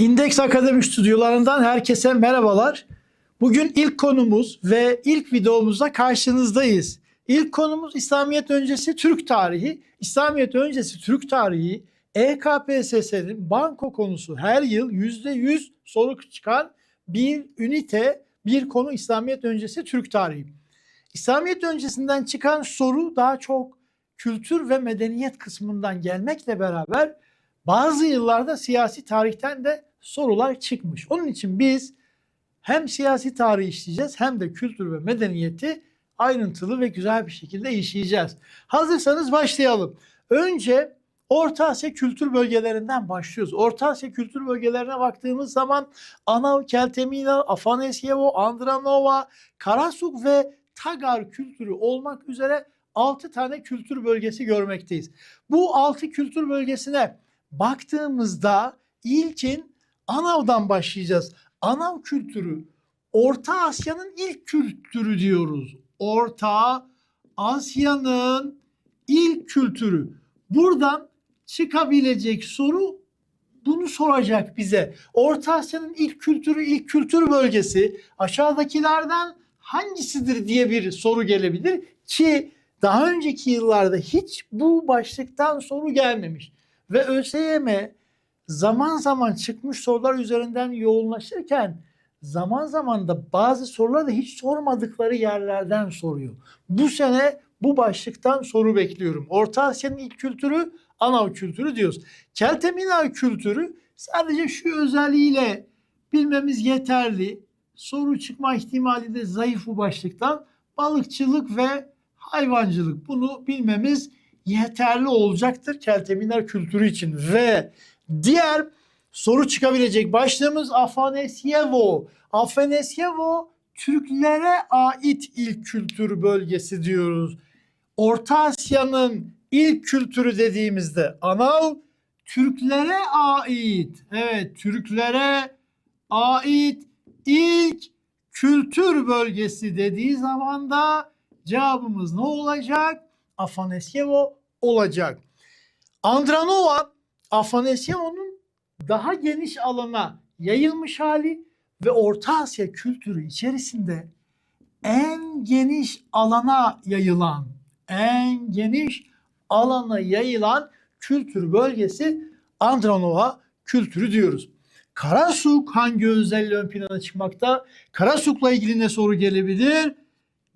İndeks Akademi stüdyolarından herkese merhabalar. Bugün ilk konumuz ve ilk videomuzda karşınızdayız. İlk konumuz İslamiyet öncesi Türk tarihi. İslamiyet öncesi Türk tarihi EKPSS'nin banko konusu her yıl %100 soru çıkan bir ünite, bir konu İslamiyet öncesi Türk tarihi. İslamiyet öncesinden çıkan soru daha çok kültür ve medeniyet kısmından gelmekle beraber bazı yıllarda siyasi tarihten de sorular çıkmış. Onun için biz hem siyasi tarih işleyeceğiz hem de kültür ve medeniyeti ayrıntılı ve güzel bir şekilde işleyeceğiz. Hazırsanız başlayalım. Önce Orta Asya kültür bölgelerinden başlıyoruz. Orta Asya kültür bölgelerine baktığımız zaman Anav, Keltemina, Afanasyevo, Andranova, Karasuk ve Tagar kültürü olmak üzere 6 tane kültür bölgesi görmekteyiz. Bu 6 kültür bölgesine baktığımızda ilkin Anav'dan başlayacağız. Anav kültürü Orta Asya'nın ilk kültürü diyoruz. Orta Asya'nın ilk kültürü. Buradan çıkabilecek soru bunu soracak bize. Orta Asya'nın ilk kültürü, ilk kültür bölgesi aşağıdakilerden hangisidir diye bir soru gelebilir ki daha önceki yıllarda hiç bu başlıktan soru gelmemiş. Ve ÖSYM zaman zaman çıkmış sorular üzerinden yoğunlaşırken zaman zaman da bazı soruları da hiç sormadıkları yerlerden soruyor. Bu sene bu başlıktan soru bekliyorum. Orta Asya'nın ilk kültürü Anav kültürü diyoruz. Keltemina kültürü sadece şu özelliğiyle bilmemiz yeterli. Soru çıkma ihtimali de zayıf bu başlıktan. Balıkçılık ve hayvancılık. Bunu bilmemiz yeterli olacaktır Keltemina kültürü için. Ve diğer soru çıkabilecek başlığımız Afanasyevo. Afanasyevo Türklere ait ilk kültür bölgesi diyoruz. Orta Asya'nın ilk kültürü dediğimizde Anav Türklere ait. Evet Türklere ait ilk kültür bölgesi dediği zaman da cevabımız ne olacak? Afanasyevo olacak. Andranova Afanasyevo'nun daha geniş alana yayılmış hali ve Orta Asya kültürü içerisinde en geniş alana yayılan, en geniş alana yayılan kültür bölgesi Andranova kültürü diyoruz. Karasuk hangi özelliği ön plana çıkmakta? Karasuk'la ilgili ne soru gelebilir?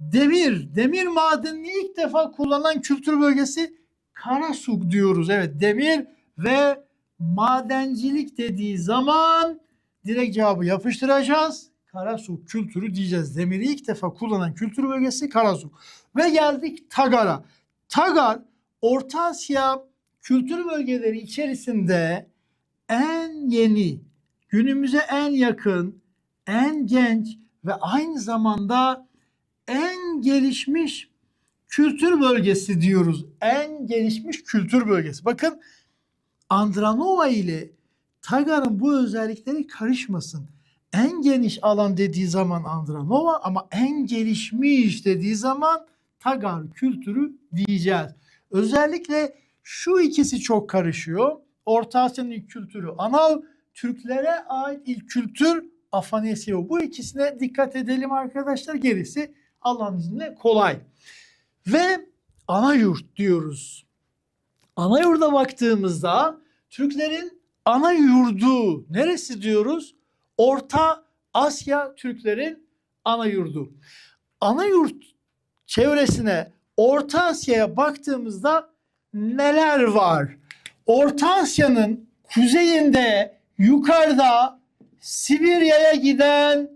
Demir, demir madenini ilk defa kullanan kültür bölgesi Karasuk diyoruz. Evet demir ve madencilik dediği zaman direkt cevabı yapıştıracağız. Karasuk kültürü diyeceğiz. Demiri ilk defa kullanan kültür bölgesi Karasuk. Ve geldik Tagar'a. Tagar Orta Asya kültür bölgeleri içerisinde en yeni, günümüze en yakın, en genç ve aynı zamanda en gelişmiş kültür bölgesi diyoruz. En gelişmiş kültür bölgesi. Bakın Andranova ile Tagar'ın bu özellikleri karışmasın. En geniş alan dediği zaman Andranova ama en gelişmiş dediği zaman Tagar kültürü diyeceğiz. Özellikle şu ikisi çok karışıyor. Orta Asya'nın ilk kültürü Anav, Türklere ait ilk kültür Afanasyevo. Bu ikisine dikkat edelim arkadaşlar. Gerisi Allah'ın izniyle kolay. Ve ana yurt diyoruz. Ana yurda baktığımızda Türklerin ana yurdu neresi diyoruz? Orta Asya Türklerin ana yurdu. Ana yurt çevresine Orta Asya'ya baktığımızda neler var? Orta Asya'nın kuzeyinde yukarıda Sibirya'ya giden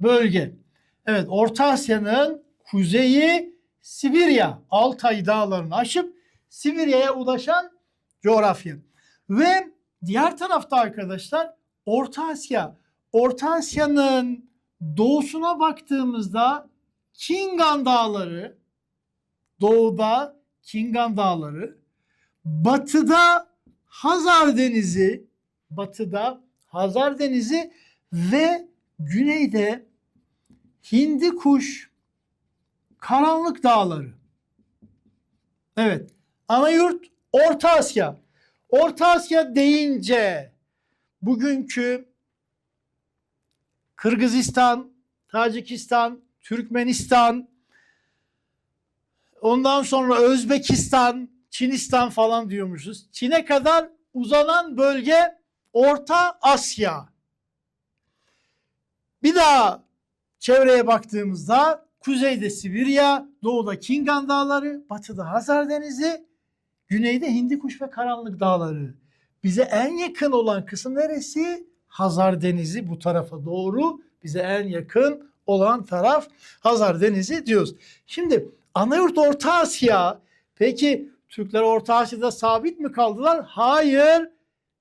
bölge. Evet Orta Asya'nın kuzeyi Sibirya, Altay dağlarını aşıp Sibirya'ya ulaşan coğrafya. Ve diğer tarafta arkadaşlar Orta Asya. Orta Asya'nın doğusuna baktığımızda Kingan Dağları, doğuda Kingan Dağları, batıda Hazar Denizi, batıda Hazar Denizi ve güneyde Hindi Kuş, Karanlık Dağları. Evet. Ana yurt Orta Asya. Orta Asya deyince bugünkü Kırgızistan, Tacikistan, Türkmenistan, ondan sonra Özbekistan, Çinistan falan diyormuşuz. Çin'e kadar uzanan bölge Orta Asya. Bir daha çevreye baktığımızda kuzeyde Sibirya, doğuda Kingan Dağları, batıda Hazar Denizi, güneyde Hindikuş ve Karanlık Dağları. Bize en yakın olan kısım neresi? Hazar Denizi bu tarafa doğru. Bize en yakın olan taraf Hazar Denizi diyoruz. Şimdi Anayurt Orta Asya. Peki Türkler Orta Asya'da sabit mi kaldılar? Hayır.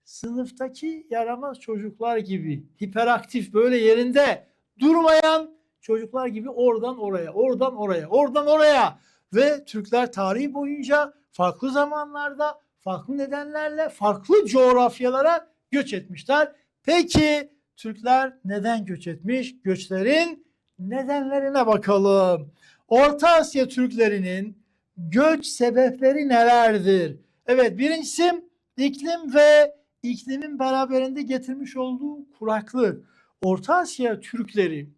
Sınıftaki yaramaz çocuklar gibi hiperaktif böyle yerinde durmayan çocuklar gibi oradan oraya, oradan oraya, oradan oraya ve Türkler tarihi boyunca farklı zamanlarda, farklı nedenlerle, farklı coğrafyalara göç etmişler. Peki Türkler neden göç etmiş? Göçlerin nedenlerine bakalım. Orta Asya Türklerinin göç sebepleri nelerdir? Evet birincisi iklim ve iklimin beraberinde getirmiş olduğu kuraklık. Orta Asya Türkleri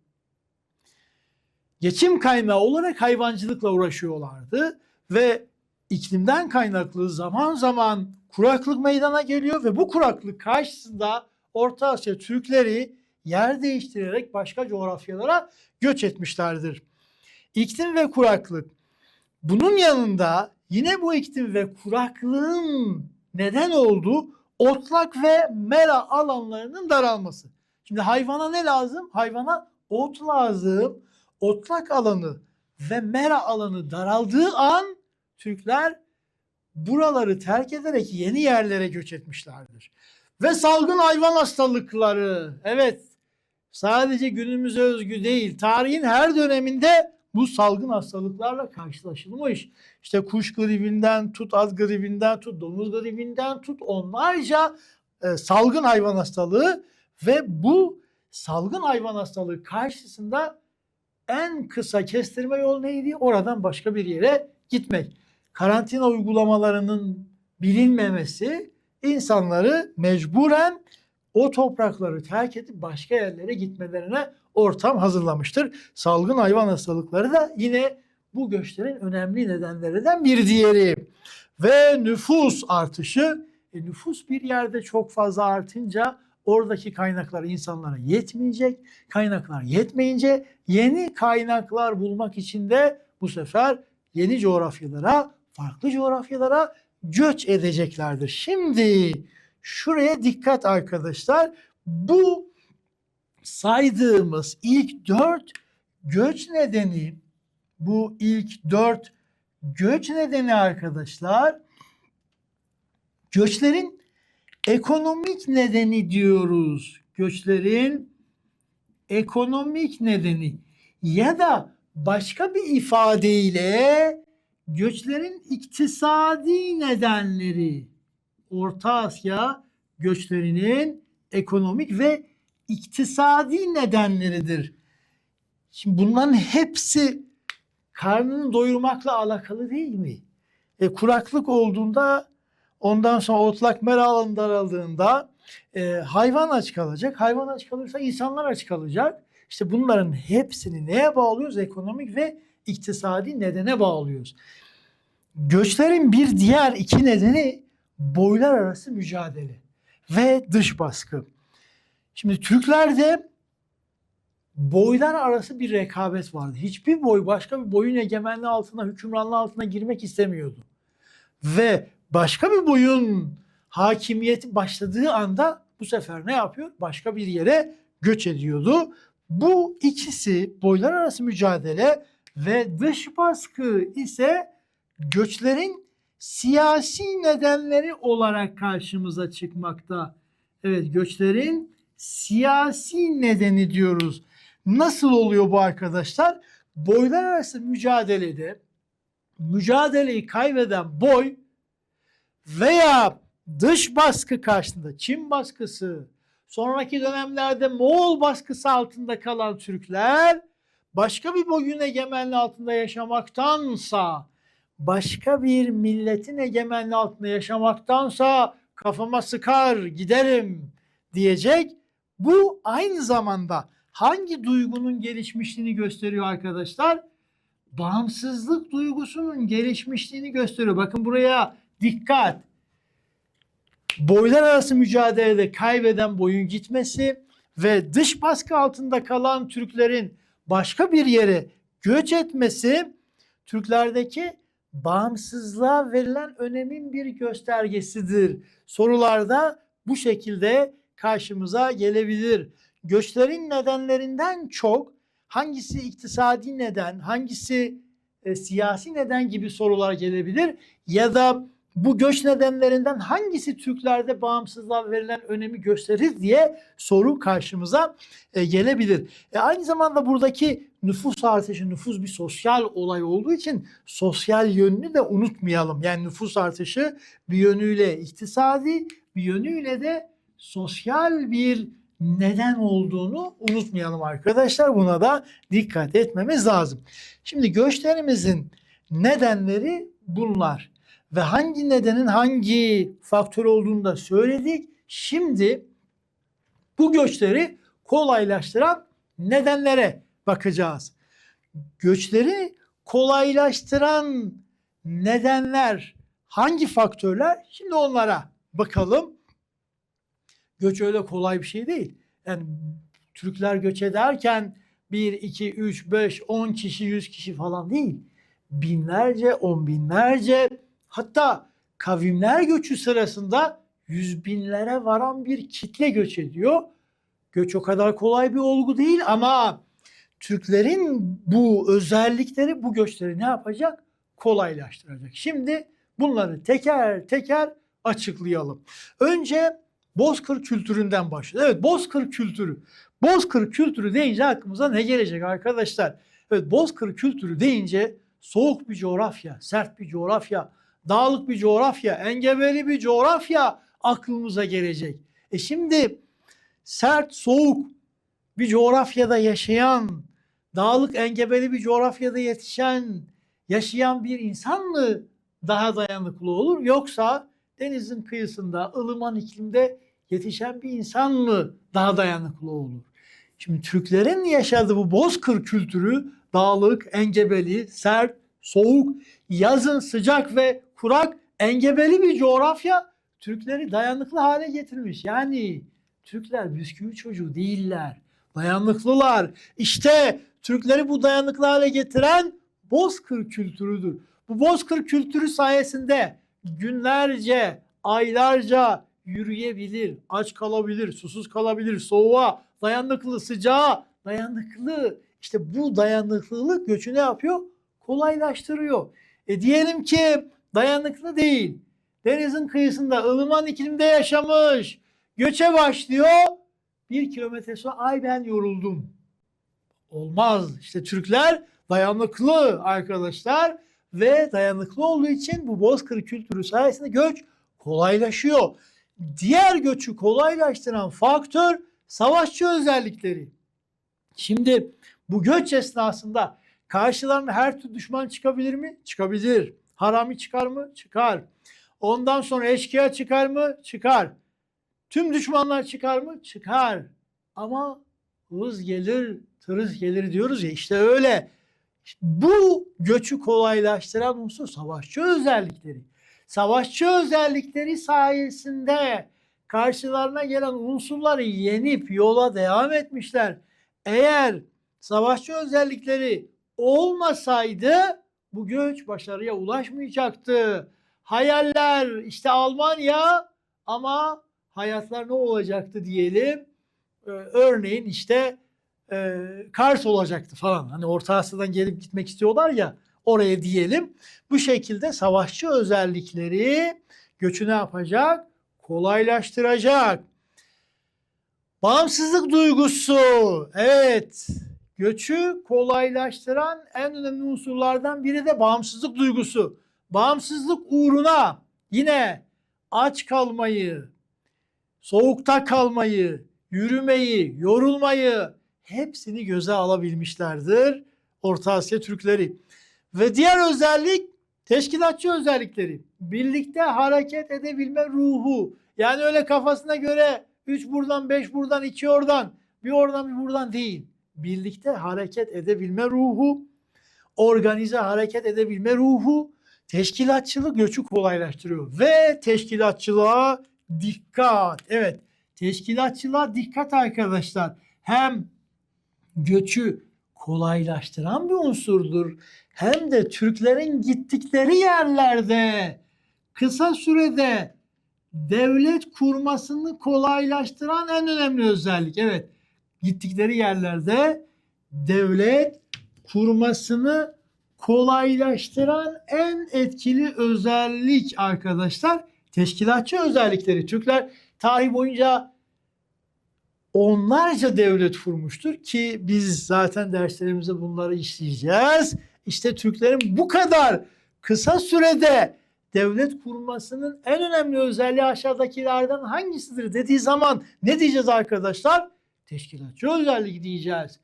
geçim kaynağı olarak hayvancılıkla uğraşıyorlardı ve iklimden kaynaklı zaman zaman kuraklık meydana geliyor ve bu kuraklık karşısında Orta Asya Türkleri yer değiştirerek başka coğrafyalara göç etmişlerdir. İklim ve kuraklık. Bunun yanında yine bu iklim ve kuraklığın neden olduğu otlak ve mera alanlarının daralması. Şimdi hayvana ne lazım? Hayvana ot lazım. Otlak alanı ve mera alanı daraldığı an Türkler buraları terk ederek yeni yerlere göç etmişlerdir. Ve salgın hayvan hastalıkları. Evet sadece günümüze özgü değil. Tarihin her döneminde bu salgın hastalıklarla karşılaşılmış. İşte kuş gribinden tut, az gribinden tut, domuz gribinden tut onlarca e, salgın hayvan hastalığı ve bu salgın hayvan hastalığı karşısında en kısa kestirme yol neydi? Oradan başka bir yere gitmek. Karantina uygulamalarının bilinmemesi insanları mecburen o toprakları terk edip başka yerlere gitmelerine ortam hazırlamıştır. Salgın hayvan hastalıkları da yine bu göçlerin önemli nedenlerinden bir diğeri. Ve nüfus artışı. E, nüfus bir yerde çok fazla artınca oradaki kaynaklar insanlara yetmeyecek. Kaynaklar yetmeyince yeni kaynaklar bulmak için de bu sefer yeni coğrafyalara, farklı coğrafyalara göç edeceklerdir. Şimdi şuraya dikkat arkadaşlar. Bu saydığımız ilk dört göç nedeni bu ilk dört göç nedeni arkadaşlar göçlerin ekonomik nedeni diyoruz. Göçlerin ekonomik nedeni ya da başka bir ifadeyle göçlerin iktisadi nedenleri. Orta Asya göçlerinin ekonomik ve iktisadi nedenleridir. Şimdi bunların hepsi karnını doyurmakla alakalı değil mi? E, kuraklık olduğunda ondan sonra otlak mera alanı daraldığında e, hayvan aç kalacak. Hayvan aç kalırsa insanlar aç kalacak. İşte bunların hepsini neye bağlıyoruz? Ekonomik ve iktisadi nedene bağlıyoruz. Göçlerin bir diğer iki nedeni boylar arası mücadele ve dış baskı. Şimdi Türklerde boylar arası bir rekabet vardı. Hiçbir boy başka bir boyun egemenliği altına, hükümranlığı altına girmek istemiyordu. Ve başka bir boyun hakimiyeti başladığı anda bu sefer ne yapıyor? Başka bir yere göç ediyordu. Bu ikisi boylar arası mücadele ve dış baskı ise göçlerin siyasi nedenleri olarak karşımıza çıkmakta. Evet göçlerin siyasi nedeni diyoruz. Nasıl oluyor bu arkadaşlar? Boylar arası mücadelede mücadeleyi kaybeden boy veya dış baskı karşısında Çin baskısı, sonraki dönemlerde Moğol baskısı altında kalan Türkler başka bir boyun egemenliği altında yaşamaktansa başka bir milletin egemenliği altında yaşamaktansa kafama sıkar giderim diyecek. Bu aynı zamanda hangi duygunun gelişmişliğini gösteriyor arkadaşlar? Bağımsızlık duygusunun gelişmişliğini gösteriyor. Bakın buraya dikkat. Boylar arası mücadelede kaybeden boyun gitmesi ve dış baskı altında kalan Türklerin başka bir yere göç etmesi Türklerdeki bağımsızlığa verilen önemin bir göstergesidir. Sorularda bu şekilde karşımıza gelebilir. Göçlerin nedenlerinden çok hangisi iktisadi neden, hangisi e, siyasi neden gibi sorular gelebilir ya da bu göç nedenlerinden hangisi Türklerde bağımsızlığa verilen önemi gösterir diye soru karşımıza e, gelebilir. E, aynı zamanda buradaki nüfus artışı, nüfus bir sosyal olay olduğu için sosyal yönünü de unutmayalım. Yani nüfus artışı bir yönüyle iktisadi, bir yönüyle de sosyal bir neden olduğunu unutmayalım arkadaşlar. Buna da dikkat etmemiz lazım. Şimdi göçlerimizin nedenleri bunlar ve hangi nedenin hangi faktör olduğunu da söyledik. Şimdi bu göçleri kolaylaştıran nedenlere bakacağız. Göçleri kolaylaştıran nedenler hangi faktörler? Şimdi onlara bakalım. Göç öyle kolay bir şey değil. Yani Türkler göç ederken 1, 2, 3, 5, 10 kişi, 100 kişi falan değil. Binlerce, on binlerce hatta kavimler göçü sırasında yüz binlere varan bir kitle göç ediyor. Göç o kadar kolay bir olgu değil ama Türklerin bu özellikleri bu göçleri ne yapacak? Kolaylaştıracak. Şimdi bunları teker teker açıklayalım. Önce Bozkır kültüründen başlayalım. Evet Bozkır kültürü. Bozkır kültürü deyince aklımıza ne gelecek arkadaşlar? Evet Bozkır kültürü deyince soğuk bir coğrafya, sert bir coğrafya, dağlık bir coğrafya, engebeli bir coğrafya aklımıza gelecek. E şimdi sert, soğuk bir coğrafyada yaşayan, dağlık, engebeli bir coğrafyada yetişen, yaşayan bir insan mı daha dayanıklı olur? Yoksa denizin kıyısında, ılıman iklimde yetişen bir insan mı daha dayanıklı olur? Şimdi Türklerin yaşadığı bu bozkır kültürü dağlık, engebeli, sert, soğuk, yazın sıcak ve kurak, engebeli bir coğrafya Türkleri dayanıklı hale getirmiş. Yani Türkler bisküvi çocuğu değiller. Dayanıklılar. İşte Türkleri bu dayanıklı hale getiren bozkır kültürüdür. Bu bozkır kültürü sayesinde günlerce, aylarca yürüyebilir, aç kalabilir, susuz kalabilir, soğuğa, dayanıklı, sıcağa, dayanıklı. İşte bu dayanıklılık göçü ne yapıyor? Kolaylaştırıyor. E diyelim ki dayanıklı değil. Denizin kıyısında ılıman iklimde yaşamış. Göçe başlıyor. Bir kilometre sonra ay ben yoruldum. Olmaz. İşte Türkler dayanıklı arkadaşlar ve dayanıklı olduğu için bu bozkır kültürü sayesinde göç kolaylaşıyor. Diğer göçü kolaylaştıran faktör savaşçı özellikleri. Şimdi bu göç esnasında karşılarına her türlü düşman çıkabilir mi? Çıkabilir. Harami çıkar mı? Çıkar. Ondan sonra eşkıya çıkar mı? Çıkar. Tüm düşmanlar çıkar mı? Çıkar. Ama hız gelir, tırız gelir diyoruz ya işte öyle. Bu göçü kolaylaştıran unsur savaşçı özellikleri. Savaşçı özellikleri sayesinde karşılarına gelen unsurları yenip yola devam etmişler. Eğer savaşçı özellikleri olmasaydı bu göç başarıya ulaşmayacaktı. Hayaller işte Almanya ama hayatlar ne olacaktı diyelim. Ee, örneğin işte e, Kars olacaktı falan. Hani Orta Asya'dan gelip gitmek istiyorlar ya oraya diyelim. Bu şekilde savaşçı özellikleri göçü ne yapacak? Kolaylaştıracak. Bağımsızlık duygusu. Evet. Göçü kolaylaştıran en önemli unsurlardan biri de bağımsızlık duygusu. Bağımsızlık uğruna yine aç kalmayı, soğukta kalmayı, yürümeyi, yorulmayı hepsini göze alabilmişlerdir Orta Asya Türkleri. Ve diğer özellik teşkilatçı özellikleri. Birlikte hareket edebilme ruhu. Yani öyle kafasına göre Üç buradan, beş buradan, iki oradan. Bir oradan bir buradan değil. Birlikte hareket edebilme ruhu, organize hareket edebilme ruhu, teşkilatçılık göçü kolaylaştırıyor. Ve teşkilatçılığa dikkat. Evet, teşkilatçılığa dikkat arkadaşlar. Hem göçü kolaylaştıran bir unsurdur. Hem de Türklerin gittikleri yerlerde kısa sürede devlet kurmasını kolaylaştıran en önemli özellik. Evet, gittikleri yerlerde devlet kurmasını kolaylaştıran en etkili özellik arkadaşlar teşkilatçı özellikleri. Türkler tarih boyunca onlarca devlet kurmuştur ki biz zaten derslerimizde bunları işleyeceğiz. İşte Türklerin bu kadar kısa sürede devlet kurmasının en önemli özelliği aşağıdakilerden hangisidir dediği zaman ne diyeceğiz arkadaşlar? Teşkilatçı özellik diyeceğiz.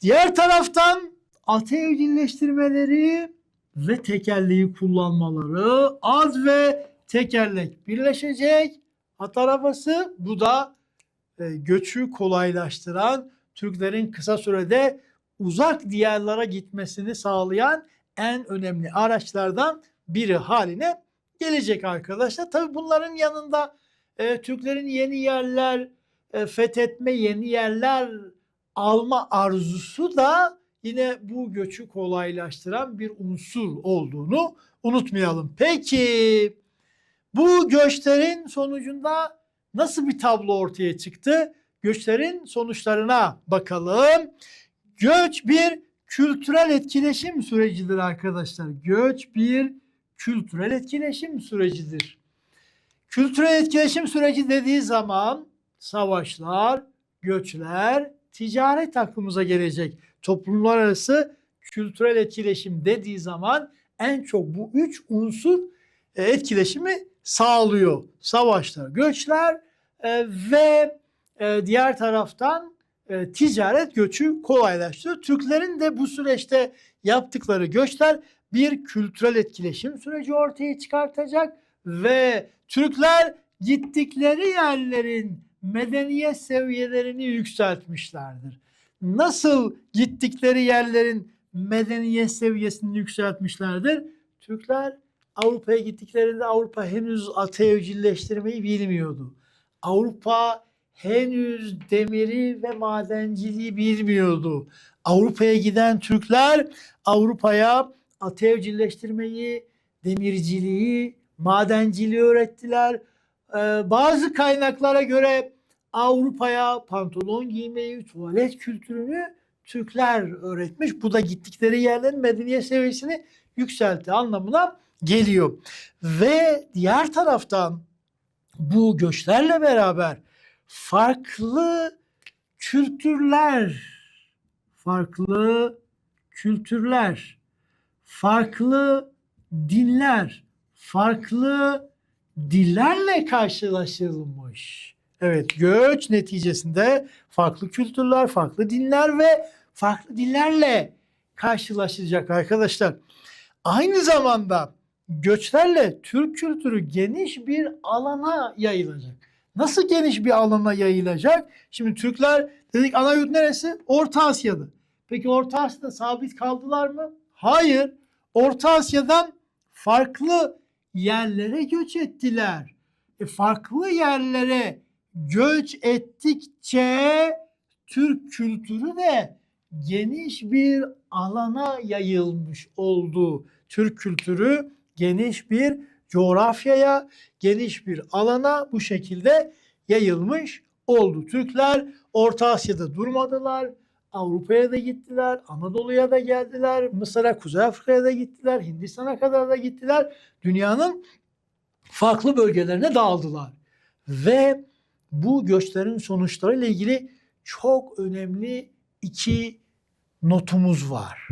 Diğer taraftan atı evcilleştirmeleri ve tekerleği kullanmaları az ve tekerlek birleşecek. At arabası bu da e, göçü kolaylaştıran Türklerin kısa sürede uzak diyarlara gitmesini sağlayan en önemli araçlardan biri haline gelecek arkadaşlar. Tabi bunların yanında e, Türklerin yeni yerler fethetme, yeni yerler alma arzusu da yine bu göçü kolaylaştıran bir unsur olduğunu unutmayalım. Peki bu göçlerin sonucunda nasıl bir tablo ortaya çıktı? Göçlerin sonuçlarına bakalım. Göç bir kültürel etkileşim sürecidir arkadaşlar. Göç bir kültürel etkileşim sürecidir. Kültürel etkileşim süreci dediği zaman savaşlar, göçler, ticaret aklımıza gelecek. Toplumlar arası kültürel etkileşim dediği zaman en çok bu üç unsur e, etkileşimi sağlıyor. Savaşlar, göçler e, ve e, diğer taraftan ticaret göçü kolaylaştırıyor. Türklerin de bu süreçte yaptıkları göçler bir kültürel etkileşim süreci ortaya çıkartacak ve Türkler gittikleri yerlerin medeniyet seviyelerini yükseltmişlerdir. Nasıl gittikleri yerlerin medeniyet seviyesini yükseltmişlerdir? Türkler Avrupa'ya gittiklerinde Avrupa henüz atı evcilleştirmeyi bilmiyordu. Avrupa henüz demiri ve madenciliği bilmiyordu. Avrupa'ya giden Türkler Avrupa'ya atı evcilleştirmeyi, demirciliği, madenciliği öğrettiler. Ee, bazı kaynaklara göre Avrupa'ya pantolon giymeyi, tuvalet kültürünü Türkler öğretmiş. Bu da gittikleri yerlerin medeniyet seviyesini yükseltti anlamına geliyor. Ve diğer taraftan bu göçlerle beraber farklı kültürler, farklı kültürler, farklı dinler, farklı dillerle karşılaşılmış. Evet, göç neticesinde farklı kültürler, farklı dinler ve farklı dillerle karşılaşacak arkadaşlar. Aynı zamanda göçlerle Türk kültürü geniş bir alana yayılacak. Nasıl geniş bir alana yayılacak? Şimdi Türkler dedik ana yurt neresi? Orta Asya'da. Peki Orta Asya'da sabit kaldılar mı? Hayır. Orta Asya'dan farklı yerlere göç ettiler. E farklı yerlere göç ettikçe Türk kültürü de geniş bir alana yayılmış oldu. Türk kültürü geniş bir coğrafyaya, geniş bir alana bu şekilde yayılmış oldu. Türkler Orta Asya'da durmadılar. Avrupa'ya da gittiler, Anadolu'ya da geldiler, Mısır'a, Kuzey Afrika'ya da gittiler, Hindistan'a kadar da gittiler. Dünyanın farklı bölgelerine dağıldılar. Ve bu göçlerin sonuçları ile ilgili çok önemli iki notumuz var.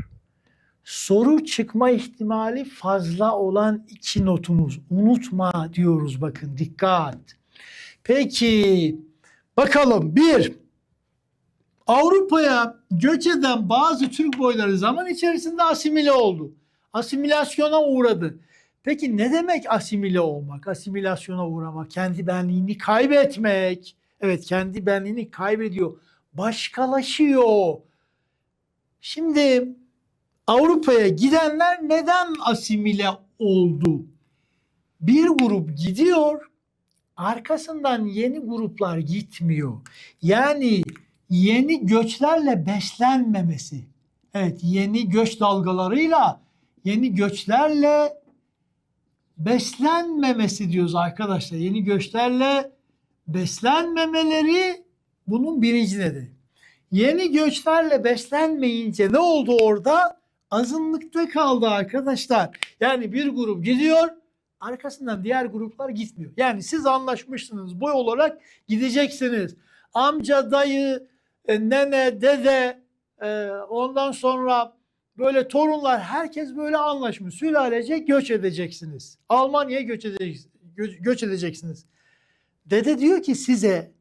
Soru çıkma ihtimali fazla olan iki notumuz. Unutma diyoruz bakın dikkat. Peki bakalım bir Avrupa'ya göç eden bazı Türk boyları zaman içerisinde asimile oldu. Asimilasyona uğradı. Peki ne demek asimile olmak? Asimilasyona uğramak, kendi benliğini kaybetmek. Evet kendi benliğini kaybediyor. Başkalaşıyor. Şimdi Avrupa'ya gidenler neden asimile oldu? Bir grup gidiyor, arkasından yeni gruplar gitmiyor. Yani yeni göçlerle beslenmemesi. Evet, yeni göç dalgalarıyla, yeni göçlerle beslenmemesi diyoruz arkadaşlar. Yeni göçlerle beslenmemeleri bunun birinci nedeni. Yeni göçlerle beslenmeyince ne oldu orada? Azınlıkta kaldı arkadaşlar. Yani bir grup gidiyor, arkasından diğer gruplar gitmiyor. Yani siz anlaşmışsınız boy olarak gideceksiniz. Amca, dayı, e, nene, dede, e, ondan sonra böyle torunlar herkes böyle anlaşmış. Sülalece göç edeceksiniz. Almanya'ya göç, edeceksiniz. göç edeceksiniz. Dede diyor ki size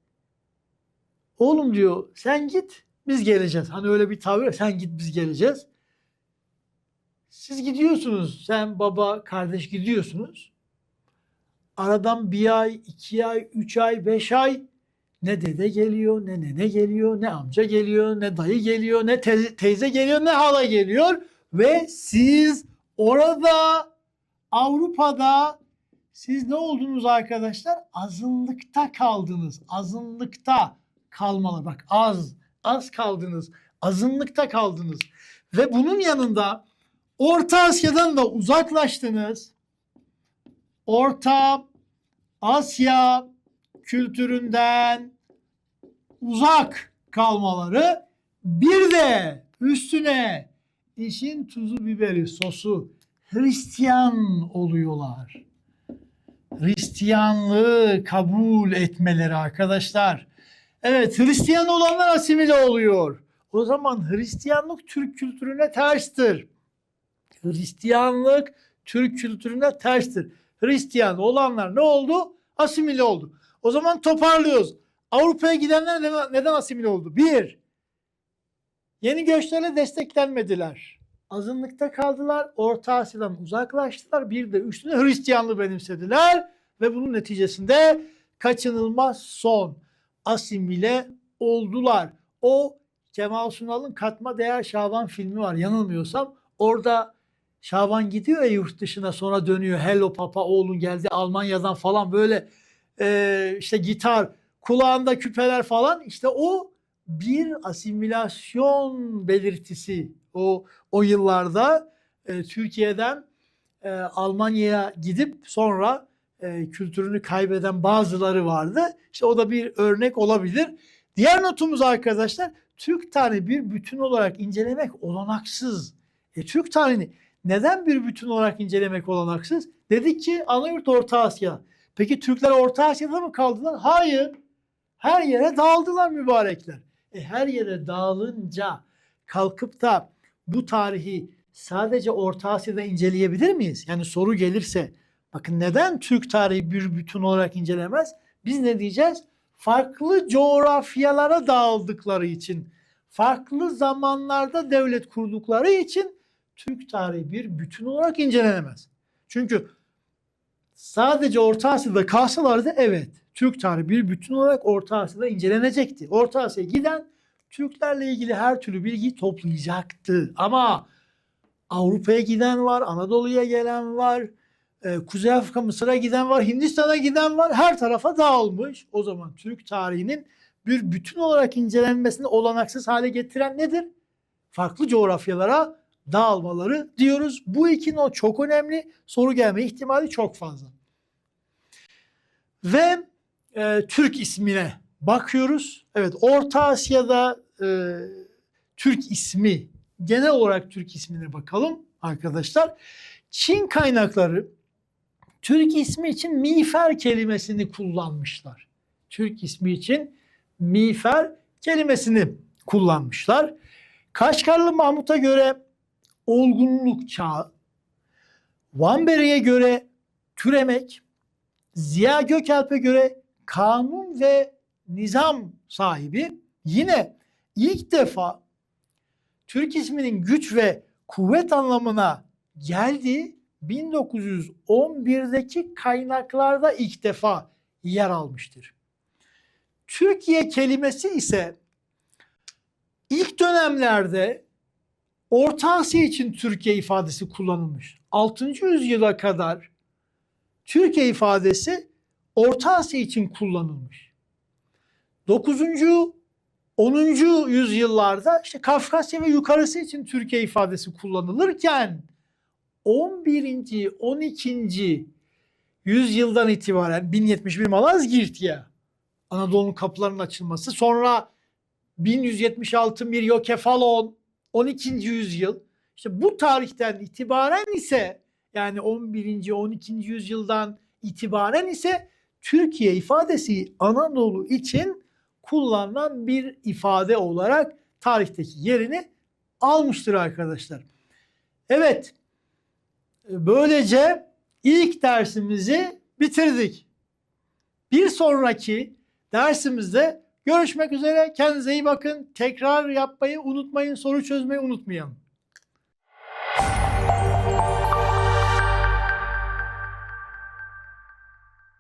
oğlum diyor sen git biz geleceğiz. Hani öyle bir yok, sen git biz geleceğiz. Siz gidiyorsunuz. Sen baba kardeş gidiyorsunuz. Aradan bir ay, iki ay, üç ay, beş ay ne dede geliyor, ne nene geliyor, ne amca geliyor, ne dayı geliyor, ne te- teyze geliyor, ne hala geliyor. Ve siz orada Avrupa'da siz ne oldunuz arkadaşlar? Azınlıkta kaldınız. Azınlıkta kalmalı. Bak az, az kaldınız. Azınlıkta kaldınız. Ve bunun yanında Orta Asya'dan da uzaklaştınız. Orta Asya kültüründen uzak kalmaları bir de üstüne işin tuzu biberi sosu Hristiyan oluyorlar. Hristiyanlığı kabul etmeleri arkadaşlar. Evet Hristiyan olanlar asimile oluyor. O zaman Hristiyanlık Türk kültürüne terstir. Hristiyanlık Türk kültürüne terstir. Hristiyan olanlar ne oldu? Asimile oldu. O zaman toparlıyoruz. Avrupa'ya gidenler neden, asimile oldu? Bir, yeni göçlerle desteklenmediler. Azınlıkta kaldılar. Orta Asya'dan uzaklaştılar. Bir de üstüne Hristiyanlığı benimsediler. Ve bunun neticesinde kaçınılmaz son asimile oldular. O Kemal Sunal'ın Katma Değer Şaban filmi var yanılmıyorsam. Orada Şaban gidiyor ya yurt dışına sonra dönüyor. Hello papa oğlun geldi Almanya'dan falan böyle e, işte gitar, kulağında küpeler falan işte o bir asimilasyon belirtisi o o yıllarda e, Türkiye'den e, Almanya'ya gidip sonra e, kültürünü kaybeden bazıları vardı. İşte o da bir örnek olabilir. Diğer notumuz arkadaşlar Türk tarihi bir bütün olarak incelemek olanaksız. E, Türk tarihini neden bir bütün olarak incelemek olanaksız? Dedik ki Anayurt Orta Asya. Peki Türkler Orta Asya'da mı kaldılar? Hayır. Her yere dağıldılar mübarekler. E, her yere dağılınca kalkıp da bu tarihi sadece Orta Asya'da inceleyebilir miyiz? Yani soru gelirse bakın neden Türk tarihi bir bütün olarak incelemez? Biz ne diyeceğiz? Farklı coğrafyalara dağıldıkları için, farklı zamanlarda devlet kurdukları için Türk tarihi bir bütün olarak incelenemez. Çünkü sadece Orta Asya'da kalsalardı evet Türk tarihi bir bütün olarak Orta Asya'da incelenecekti. Orta Asya'ya giden Türklerle ilgili her türlü bilgiyi toplayacaktı. Ama Avrupa'ya giden var, Anadolu'ya gelen var, e, Kuzey Afrika, Mısır'a giden var, Hindistan'a giden var. Her tarafa dağılmış. O zaman Türk tarihinin bir bütün olarak incelenmesini olanaksız hale getiren nedir? Farklı coğrafyalara dağılmaları diyoruz. Bu iki not çok önemli. Soru gelme ihtimali çok fazla. Ve e, Türk ismine bakıyoruz. Evet Orta Asya'da e, Türk ismi genel olarak Türk ismine bakalım arkadaşlar. Çin kaynakları Türk ismi için miğfer kelimesini kullanmışlar. Türk ismi için miğfer kelimesini kullanmışlar. Kaşgarlı Mahmut'a göre olgunluk çağı, Van göre türemek, Ziya Gökalp'e göre kanun ve nizam sahibi yine ilk defa Türk isminin güç ve kuvvet anlamına geldiği 1911'deki kaynaklarda ilk defa yer almıştır. Türkiye kelimesi ise ilk dönemlerde Orta Asya için Türkiye ifadesi kullanılmış. 6. yüzyıla kadar Türkiye ifadesi Orta Asya için kullanılmış. 9. 10. yüzyıllarda işte Kafkasya ve yukarısı için Türkiye ifadesi kullanılırken 11. 12. yüzyıldan itibaren 1071 Malazgirt'ye Anadolu'nun kapılarının açılması sonra 1176 Miryokefalon 12. yüzyıl işte bu tarihten itibaren ise yani 11. 12. yüzyıldan itibaren ise Türkiye ifadesi Anadolu için kullanılan bir ifade olarak tarihteki yerini almıştır arkadaşlar. Evet. Böylece ilk dersimizi bitirdik. Bir sonraki dersimizde görüşmek üzere. Kendinize iyi bakın. Tekrar yapmayı unutmayın. Soru çözmeyi unutmayın.